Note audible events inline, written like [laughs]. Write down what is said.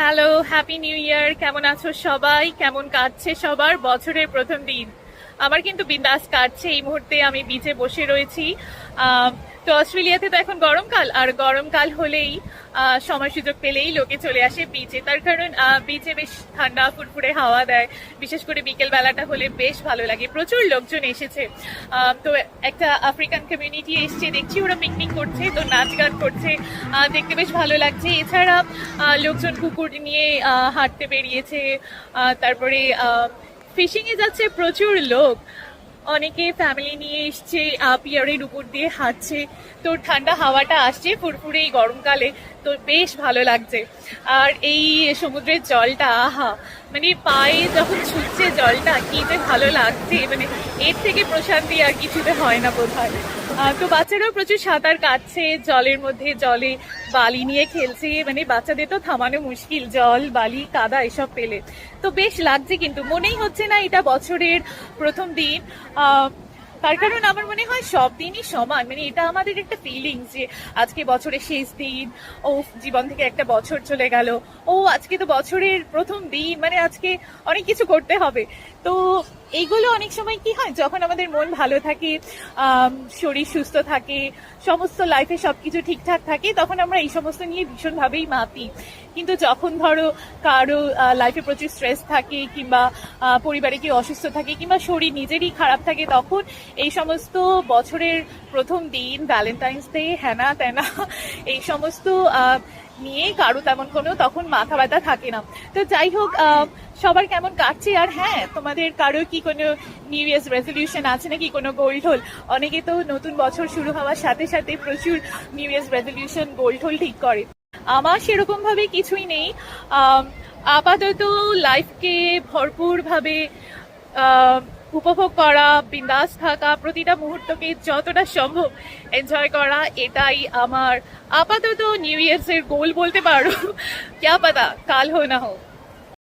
Hello happy new year কেমন আছো সবাই? কেমন কাটছে সবার বছরের প্রথম দিন? আমার কিন্তু বিন্দাস কাটছে। এই মুহূর্তে আমি বিচে বসে রয়েছি। তো অস্ট্রেলিয়াতে তো এখন গরমকাল, আর গরমকাল হলেই সময় সুযোগ পেলেই লোকে চলে আসে বিচে তার কারণ বিচে বেশ ঠান্ডা, ফুরফুরে হাওয়া দেয়। বিশেষ করে বিকেল বেলাটা হলে বেশ ভালো লাগে। প্রচুর লোকজন এসেছে। তো একটা আফ্রিকান কমিউনিটি এসছে, দেখছি ওরা পিকনিক করছে, তো নাচ গান করছে। দেখতে বেশ ভালো লাগছে। এছাড়া লোকজন কুকুর নিয়ে হাঁটতে বেরিয়েছে। তারপরে ফিশিং এ যাচ্ছে প্রচুর লোক। অনেকে ফ্যামিলি নিয়ে এসছে পিয়ারের উপর দিয়ে হাঁটছে। তো ঠান্ডা হাওয়াটা আসছে, ফুরফুরে এই গরমকালে। তো বেশ ভালো লাগছে। আর এই সমুদ্রের জলটা, আহা! মানে পায়ে যখন ছুটছে জলটা, কি যে ভালো লাগছে। মানে এর থেকে প্রশান্তি আর কিছুতে হয় না বোধ হয় তো বাচ্চারাও প্রচুর সাঁতার কাটছে, জলের মধ্যে জলে বালি নিয়ে খেলছে মানে বাচ্চাদের তো থামানো মুশকিল, জল, বালি, কাদা এসব পেলে। তো বেশ লাগছে কিন্তু, মনেই হচ্ছে না এটা বছরের প্রথম দিন। তার কারণ আমার মনে হয় সব দিনই সমান মানে এটা আমাদের একটা ফিলিংস যে আজকে বছরের শেষ দিন, ও জীবন থেকে একটা বছর চলে গেল, ও আজকে তো বছরের প্রথম দিন মানে আজকে অনেক কিছু করতে হবে। তো এইগুলো অনেক সময় কি হয়, যখন আমাদের মন ভালো থাকে শরীর সুস্থ থাকে, সমস্ত লাইফে সবকিছু ঠিকঠাক থাকে, তখন আমরা এই সমস্ত নিয়ে ভীষণভাবেই মাতি কিন্তু যখন ধরো কারও লাইফে প্রচুর স্ট্রেস থাকে কিংবা পরিবারে কেউ অসুস্থ থাকে কিংবা শরীর নিজেরই খারাপ থাকে, তখন এই সমস্ত বছরের প্রথম দিন ভ্যালেন্টাইন্স ডে হ্যানা ত্যানা এই সমস্ত নিয়ে কারও তেমন কোনো তখন মাথা ব্যথা থাকে না। তো যাই হোক সবার কেমন কাটছে? আর হ্যাঁ তোমাদের কারও কি কোনো নিউ ইয়ার্স রেজলিউশন আছে নাকি কোনো গোল টোল অনেকে তো নতুন বছর শুরু হওয়ার সাথে সাথে প্রচুর নিউ ইয়ার্স রেজলিউশন গোল টোল ঠিক করে। আমার সেরকম ভাবে কিছুই নেই। আপাতত লাইফকে ভরপুরভাবে উপভোগ করা, বিন্দাস থাকা, প্রতিটা মুহূর্তকে যতটা সম্ভব এনজয় করা, এটাই আমার আপাতত নিউ ইয়ার্স এর গোল বলতে পারো। [laughs] ক্যা পাতা, কাল হো না হোক